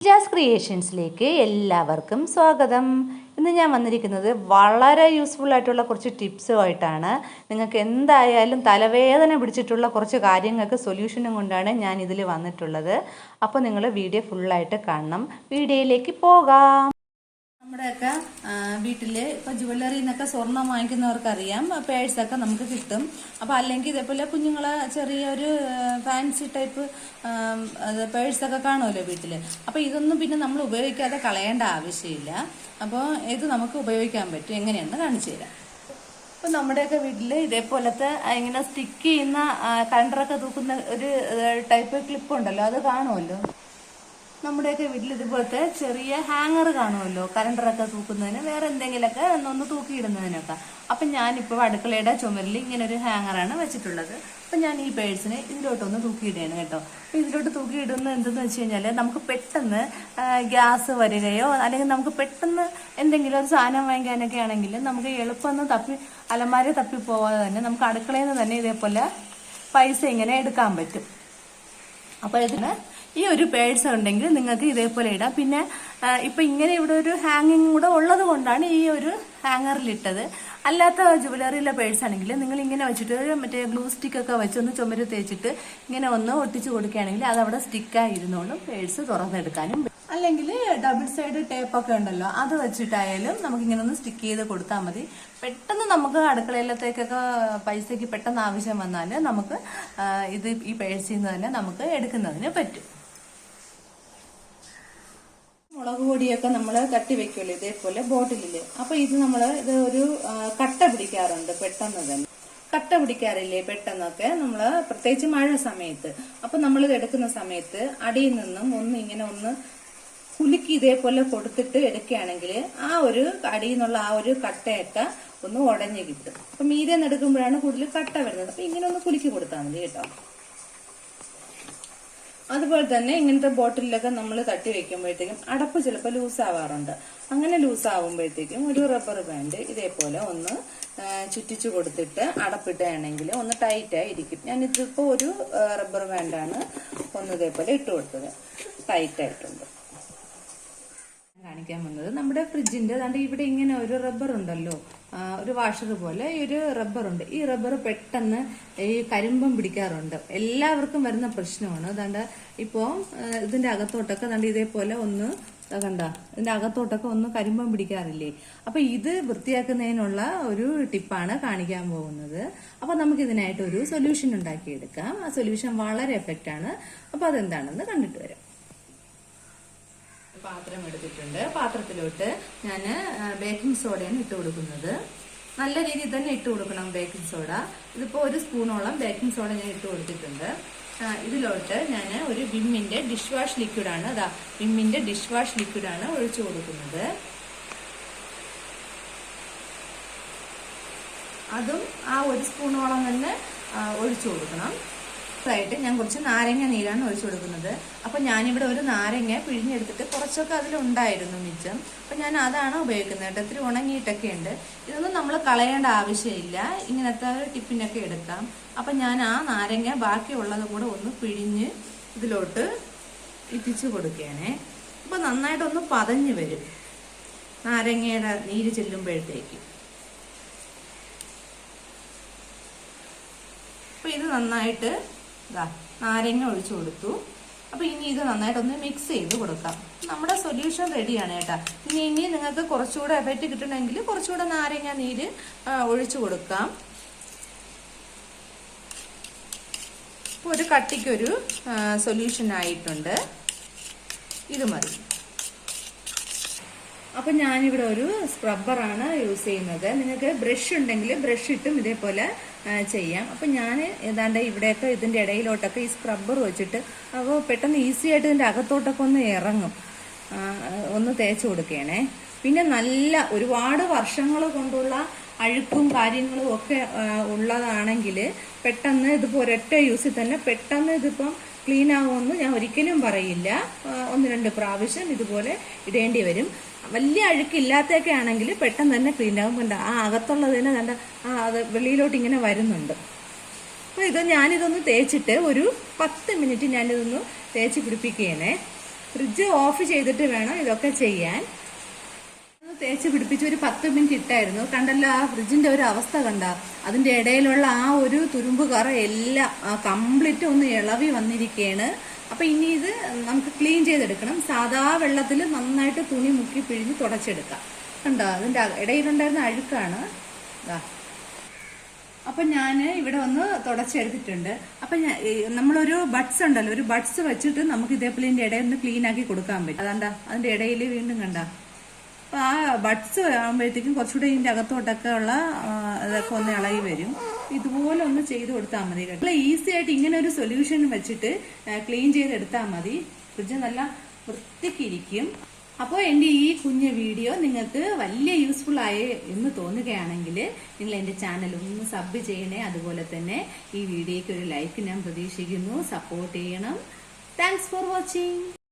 Jazz ക്രിയേഷൻസിലേക്ക് എല്ലാവർക്കും സ്വാഗതം. ഇന്ന് ഞാൻ വന്നിരിക്കുന്നത് വളരെ യൂസ്ഫുൾ ആയിട്ടുള്ള കുറച്ച് ടിപ്സുമായിട്ടാണ് നിങ്ങൾക്ക് എന്തായാലും തലവേദന പിടിച്ചിട്ടുള്ള കുറച്ച് കാര്യങ്ങൾക്ക് സൊല്യൂഷനും കൊണ്ടാണ് ഞാൻ ഇതിൽ വന്നിട്ടുള്ളത്. അപ്പോൾ നിങ്ങൾ വീഡിയോ ഫുള്ളായിട്ട് കാണണം. വീഡിയോയിലേക്ക് പോകാം. നമ്മുടെയൊക്കെ വീട്ടിൽ ഇപ്പോൾ ജുവല്ലറി എന്നൊക്കെ സ്വർണം വാങ്ങിക്കുന്നവർക്കറിയാം പേഴ്സൊക്കെ നമുക്ക് കിട്ടും. അപ്പോൾ അല്ലെങ്കിൽ ഇതേപോലെ കുഞ്ഞുങ്ങളെ ചെറിയൊരു ഫാൻസി ടൈപ്പ് പേഴ്സൊക്കെ കാണുമല്ലോ വീട്ടിൽ അപ്പോൾ ഇതൊന്നും പിന്നെ നമ്മൾ ഉപയോഗിക്കാതെ കളയേണ്ട ആവശ്യമില്ല. അപ്പോൾ ഇത് നമുക്ക് ഉപയോഗിക്കാൻ പറ്റും. എങ്ങനെയാണെന്ന് കാണിച്ചു തരാം. ഇപ്പം നമ്മുടെയൊക്കെ വീട്ടിൽ ഇതേപോലത്തെ ഇങ്ങനെ സ്റ്റിക്ക് ചെയ്യുന്ന കണ്ടറൊക്കെ തൂക്കുന്ന ഒരു ടൈപ്പ് ക്ലിപ്പ് ഉണ്ടല്ലോ അത് കാണുമല്ലോ? നമ്മുടെയൊക്കെ വീട്ടിൽ ഇതുപോലത്തെ ചെറിയ ഹാങ്ങർ കാണുമല്ലോ കലണ്ടറൊക്കെ തൂക്കുന്നതിന് വേറെ എന്തെങ്കിലുമൊക്കെ ഒന്നൊന്ന് തൂക്കിയിടുന്നതിനൊക്കെ. അപ്പം ഞാനിപ്പോൾ അടുക്കളയുടെ ചുമരിൽ ഇങ്ങനെ ഒരു ഹാങ്ങറാണ് വെച്ചിട്ടുള്ളത്. അപ്പം ഞാൻ ഈ പേഴ്സിനെ ഇതിലോട്ടൊന്ന് തൂക്കിയിടുകയാണ് കേട്ടോ. അപ്പം ഇതിലോട്ട് തൂക്കിയിടുന്നത് എന്തെന്ന് വെച്ച് കഴിഞ്ഞാൽ നമുക്ക് പെട്ടെന്ന് ഗ്യാസ് വരികയോ അല്ലെങ്കിൽ നമുക്ക് പെട്ടെന്ന് എന്തെങ്കിലും ഒരു സാധനം വാങ്ങിക്കാനൊക്കെ ആണെങ്കിൽ നമുക്ക് എളുപ്പമൊന്ന് തപ്പി അലമാരി തപ്പി പോവാതെ തന്നെ നമുക്ക് അടുക്കളയിൽ നിന്ന് തന്നെ ഇതേപോലെ പൈസ ഇങ്ങനെ എടുക്കാൻ പറ്റും. അപ്പോൾ ഇതിന് ഈ ഒരു പേഴ്സ് ഉണ്ടെങ്കിൽ നിങ്ങൾക്ക് ഇതേപോലെ ഇടാം. പിന്നെ ഇപ്പൊ ഇങ്ങനെ ഇവിടെ ഒരു ഹാങ്ങിങ് കൂടെ ഉള്ളത് കൊണ്ടാണ് ഈ ഒരു ഹാങ്ങറിൽ ഹാങ്ങറിലിട്ടത് അല്ലാത്ത ജുവലറിയിലെ പേഴ്സ് ആണെങ്കിൽ നിങ്ങൾ ഇങ്ങനെ വെച്ചിട്ട് മറ്റേ ഗ്ലൂ സ്റ്റിക്ക് ഒക്കെ വെച്ചൊന്ന് ചുമര് തേച്ചിട്ട് ഇങ്ങനെ ഒന്ന് ഒട്ടിച്ച് കൊടുക്കുകയാണെങ്കിൽ അത് അവിടെ സ്റ്റിക്കായി ഇരുന്നോളും. പേഴ്സ് തുറന്നെടുക്കാനും അല്ലെങ്കിൽ ഡബിൾ സൈഡ് ടേപ്പ് ഒക്കെ ഉണ്ടല്ലോ അത് വെച്ചിട്ടായാലും നമുക്ക് ഇങ്ങനെ ഒന്ന് സ്റ്റിക്ക് ചെയ്ത് കൊടുത്താൽ മതി. പെട്ടെന്ന് നമുക്ക് അടുക്കളയിലത്തേക്കൊക്കെ പൈസയ്ക്ക് പെട്ടെന്ന് ആവശ്യം വന്നാൽ നമുക്ക് ഇത് ഈ പേഴ്സിൽ നിന്ന് തന്നെ നമുക്ക് എടുക്കുന്നതിന് പറ്റും. മുളക് പൊടിയൊക്കെ നമ്മൾ കട്ടി വെക്കുമല്ലോ ഇതേപോലെ ബോട്ടിലിൽ. അപ്പൊ ഇത് നമ്മൾ ഇത് ഒരു കട്ട പിടിക്കാറുണ്ട് പെട്ടെന്ന് തന്നെ. കട്ട പിടിക്കാറില്ലേ പെട്ടെന്നൊക്കെ നമ്മൾ പ്രത്യേകിച്ച് മഴ സമയത്ത്. അപ്പൊ നമ്മൾ ഇത് എടുക്കുന്ന സമയത്ത് അടിയിൽ നിന്നും ഒന്ന് ഇങ്ങനെ ഒന്ന് കുലുക്കി ഇതേപോലെ കൊടുത്തിട്ട് എടുക്കുകയാണെങ്കിൽ ആ ഒരു അടിയിൽ നിന്നുള്ള ആ ഒരു കട്ടയൊക്കെ ഒന്ന് ഉടഞ്ഞു കിട്ടും. അപ്പൊ മീതെ എടുക്കുമ്പോഴാണ് കൂടുതൽ കട്ട വരുന്നത്. അപ്പൊ ഇങ്ങനെ ഒന്ന് കുലുക്കി കൊടുത്താൽ മതി കേട്ടോ. അതുപോലെ തന്നെ ഇങ്ങനത്തെ ബോട്ടിലൊക്കെ നമ്മൾ തട്ടി വെക്കുമ്പോഴത്തേക്കും അടപ്പ് ചിലപ്പോൾ ലൂസാവാറുണ്ട്. അങ്ങനെ ലൂസ് ആവുമ്പോഴത്തേക്കും ഒരു റബ്ബർ ബാൻഡ് ഇതേപോലെ ഒന്ന് ചുറ്റിച്ചു കൊടുത്തിട്ട് അടപ്പിട്ടുകയാണെങ്കിൽ ഒന്ന് ടൈറ്റായി ഇരിക്കും. ഞാൻ ഇതിപ്പോൾ ഒരു റബ്ബർ ബാൻഡാണ് ഒന്ന് ഇതേപോലെ ഇട്ട് കൊടുത്തത്. ടൈറ്റായിട്ടുണ്ട് കാണിക്കാൻ വന്നത് നമ്മുടെ ഫ്രിഡ്ജിന്റെ അതാണ്ട് ഇവിടെ ഇങ്ങനെ ഒരു റബ്ബർ ഉണ്ടല്ലോ. ഒരു വാഷർ പോലെ ഈ ഒരു റബ്ബർ ഉണ്ട്. ഈ റബ്ബർ പെട്ടെന്ന് ഈ കരിമ്പം പിടിക്കാറുണ്ട്. എല്ലാവർക്കും വരുന്ന പ്രശ്നമാണ്. അതാണ്ട് ഇപ്പോൾ ഇതിന്റെ അകത്തോട്ടൊക്കെ അതുകൊണ്ട് ഇതേപോലെ ഒന്ന് കണ്ട? ഇതിന്റെ അകത്തോട്ടൊക്കെ ഒന്ന് കരിമ്പം പിടിക്കാറില്ലേ? അപ്പൊ ഇത് വൃത്തിയാക്കുന്നതിനുള്ള ഒരു ടിപ്പാണ് കാണിക്കാൻ പോകുന്നത്. അപ്പൊ നമുക്ക് ഇതിനായിട്ട് ഒരു സൊല്യൂഷൻ ഉണ്ടാക്കിയെടുക്കാം. ആ സൊല്യൂഷൻ വളരെ എഫക്റ്റ് ആണ്. അപ്പൊ അതെന്താണെന്ന് കണ്ടിട്ട് വരാം. പാത്രം എടുത്തിട്ടുണ്ട്. പാത്രത്തിലോട്ട് ഞാൻ ബേക്കിംഗ് സോഡയാണ് ഇട്ട് കൊടുക്കുന്നത്. നല്ല രീതിയിൽ തന്നെ ഇട്ട് കൊടുക്കണം ബേക്കിംഗ് സോഡ ഇതിപ്പോൾ ഒരു സ്പൂണോളം ബേക്കിംഗ് സോഡ ഞാൻ ഇട്ട് കൊടുത്തിട്ടുണ്ട്. ഇതിലോട്ട് ഞാൻ ഒരു വിമ്മിന്റെ ഡിഷ് വാഷ് ലിക്വിഡാണ് അതാ വിമ്മിന്റെ ഡിഷ് വാഷ് ലിക്വിഡാണ് ഒഴിച്ചു കൊടുക്കുന്നത്. അതും ആ ഒരു സ്പൂണോളം തന്നെ ഒഴിച്ചു കൊടുക്കണം. ആയിട്ട് ഞാൻ കുറച്ച് നാരങ്ങ നീരാണ് ഒഴിച്ചു കൊടുക്കുന്നത്. അപ്പൊ ഞാനിവിടെ ഒരു നാരങ്ങ പിഴിഞ്ഞെടുത്തിട്ട് കുറച്ചൊക്കെ അതിലുണ്ടായിരുന്നു മിച്ചം. അപ്പൊ ഞാൻ അതാണ് ഉപയോഗിക്കുന്നത് കേട്ടോ? ഇത്തിരി ഉണങ്ങിയിട്ടൊക്കെ ഉണ്ട്. ഇതൊന്നും നമ്മൾ കളയേണ്ട ആവശ്യമില്ല. ഇങ്ങനത്തെ ഒരു ടിപ്പിനൊക്കെ എടുക്കാം. അപ്പൊ ഞാൻ ആ നാരങ്ങ ബാക്കിയുള്ളത് കൂടെ ഒന്ന് പിഴിഞ്ഞ് ഇതിലോട്ട് ഇറ്റിച്ചു കൊടുക്കുകയാണേ. അപ്പൊ നന്നായിട്ടൊന്ന് പതഞ്ഞു വരും. നാരങ്ങയുടെ നീര് ചെല്ലുമ്പോഴത്തേക്ക്. അപ്പൊ ഇത് നന്നായിട്ട് ഇതാ നാരങ്ങ ഒഴിച്ചു കൊടുത്തു. അപ്പൊ ഇനി ഇത് നന്നായിട്ടൊന്ന് മിക്സ് ചെയ്ത് കൊടുക്കാം. നമ്മുടെ സൊല്യൂഷൻ റെഡിയാണ് കേട്ടാ. ഇനി ഇനി നിങ്ങൾക്ക് കുറച്ചുകൂടെ എഫക്റ്റ് കിട്ടണമെങ്കിൽ കുറച്ചുകൂടെ നാരങ്ങ നീര് ഒഴിച്ചു കൊടുക്കാം. ഒരു കട്ടിക്കൊരു സൊല്യൂഷൻ ആയിട്ടുണ്ട്. ഇത് മതി. അപ്പം ഞാനിവിടെ ഒരു സ്ക്രബ്ബറാണ് യൂസ് ചെയ്യുന്നത്. നിങ്ങൾക്ക് ബ്രഷ് ഉണ്ടെങ്കിൽ ബ്രഷ് ഇട്ടും ഇതേപോലെ ചെയ്യാം. അപ്പം ഞാൻ ഏതാണ്ട് ഇവിടെയൊക്കെ ഇതിന്റെ ഇടയിലോട്ടൊക്കെ ഈ സ്ക്രബ്ബർ വെച്ചിട്ട് അപ്പോൾ പെട്ടെന്ന് ഈസി ആയിട്ട് ഇതിന്റെ അകത്തോട്ടൊക്കെ ഒന്ന് ഇറങ്ങും. ഒന്ന് തേച്ച് കൊടുക്കുകയാണേ. പിന്നെ നല്ല ഒരുപാട് വർഷങ്ങൾ കൊണ്ടുള്ള അഴുക്കും കാര്യങ്ങളും ഒക്കെ ഉള്ളതാണെങ്കിൽ പെട്ടെന്ന് ഇതിപ്പോൾ ഒരൊറ്റ യൂസിൽ തന്നെ പെട്ടെന്ന് ഇതിപ്പം ക്ലീൻ ആവുമെന്ന് ഞാൻ ഒരിക്കലും പറയില്ല. ഒന്ന് രണ്ട് പ്രാവശ്യം ഇതുപോലെ ഇടേണ്ടി വരും. വലിയ അഴുക്കില്ലാത്തൊക്കെ ആണെങ്കിൽ പെട്ടെന്ന് തന്നെ ക്ലീൻ ആകും കണ്ട ആ തന്നെ കണ്ട ആ അത് വെളിയിലോട്ട് ഇങ്ങനെ വരുന്നുണ്ട്. അപ്പോൾ ഇത് ഞാനിതൊന്ന് തേച്ചിട്ട് ഒരു പത്ത് മിനിറ്റ് ഞാനിതൊന്ന് തേച്ച് പിടിപ്പിക്കുകയാണേ. ഫ്രിഡ്ജ് ഓഫ് ചെയ്തിട്ട് വേണം ഇതൊക്കെ ചെയ്യാൻ. തേച്ച് പിടിപ്പിച്ച് ഒരു പത്ത് മിനിറ്റ് ഇട്ടായിരുന്നു. കണ്ടല്ലോ ആ ഫ്രിഡ്ജിന്റെ ഒരു അവസ്ഥ കണ്ട. അതിന്റെ ഇടയിലുള്ള ആ ഒരു തുരുമ്പ് കറ എല്ലാം കംപ്ലീറ്റ് ഒന്ന് ഇളവി വന്നിരിക്കുകയാണ് അപ്പൊ ഇനി ഇത് നമുക്ക് ക്ലീൻ ചെയ്തെടുക്കണം. സാധാ വെള്ളത്തിൽ നന്നായിട്ട് തുണി മുക്കി പിഴിഞ്ഞ് തുടച്ചെടുക്കാം. കണ്ടോ? അതിന്റെ ഇടയിലുണ്ടായിരുന്ന അഴുക്കാണ്. അപ്പൊ ഞാൻ ഇവിടെ ഒന്ന് തുടച്ചെടുത്തിട്ടുണ്ട്. അപ്പൊ ഞാൻ നമ്മളൊരു ബഡ്സ് ഉണ്ടല്ലോ ഒരു ബഡ്സ് വെച്ചിട്ട് നമുക്ക് ഇതേപോലെ ഇതിന്റെ ഇടയിൽ ഒന്ന് ക്ലീൻ ആക്കി കൊടുക്കാൻ പറ്റും. അതാണ്ടാ അതിന്റെ ഇടയിൽ വീണ്ടും കണ്ട. ആ ബഡ്സ് ആകുമ്പോഴത്തേക്കും കുറച്ചുകൂടെ ഇതിന്റെ അകത്തോട്ടൊക്കെ ഉള്ള ഇതൊക്കെ ഒന്ന് ഇളകി വരും. ഇതുപോലെ ഒന്ന് ചെയ്ത് കൊടുത്താൽ മതി കേട്ടോ. ഈസി ആയിട്ട് ഇങ്ങനെ ഒരു സൊല്യൂഷൻ വെച്ചിട്ട് ക്ലീൻ ചെയ്തെടുത്താൽ മതി. ഫ്രിഡ്ജ് നല്ല വൃത്തിക്കിരിക്കും. അപ്പോൾ എന്റെ ഈ കുഞ്ഞ് വീഡിയോ നിങ്ങൾക്ക് വലിയ യൂസ്ഫുൾ ആയി എന്ന് തോന്നുകയാണെങ്കിൽ നിങ്ങൾ എന്റെ ചാനൽ ഒന്ന് സബ് ചെയ്യണേ. അതുപോലെ തന്നെ ഈ വീഡിയോയ്ക്ക് ഒരു ലൈക്ക് ഞാൻ പ്രതീക്ഷിക്കുന്നു. സപ്പോർട്ട് ചെയ്യണം. Thanks for watching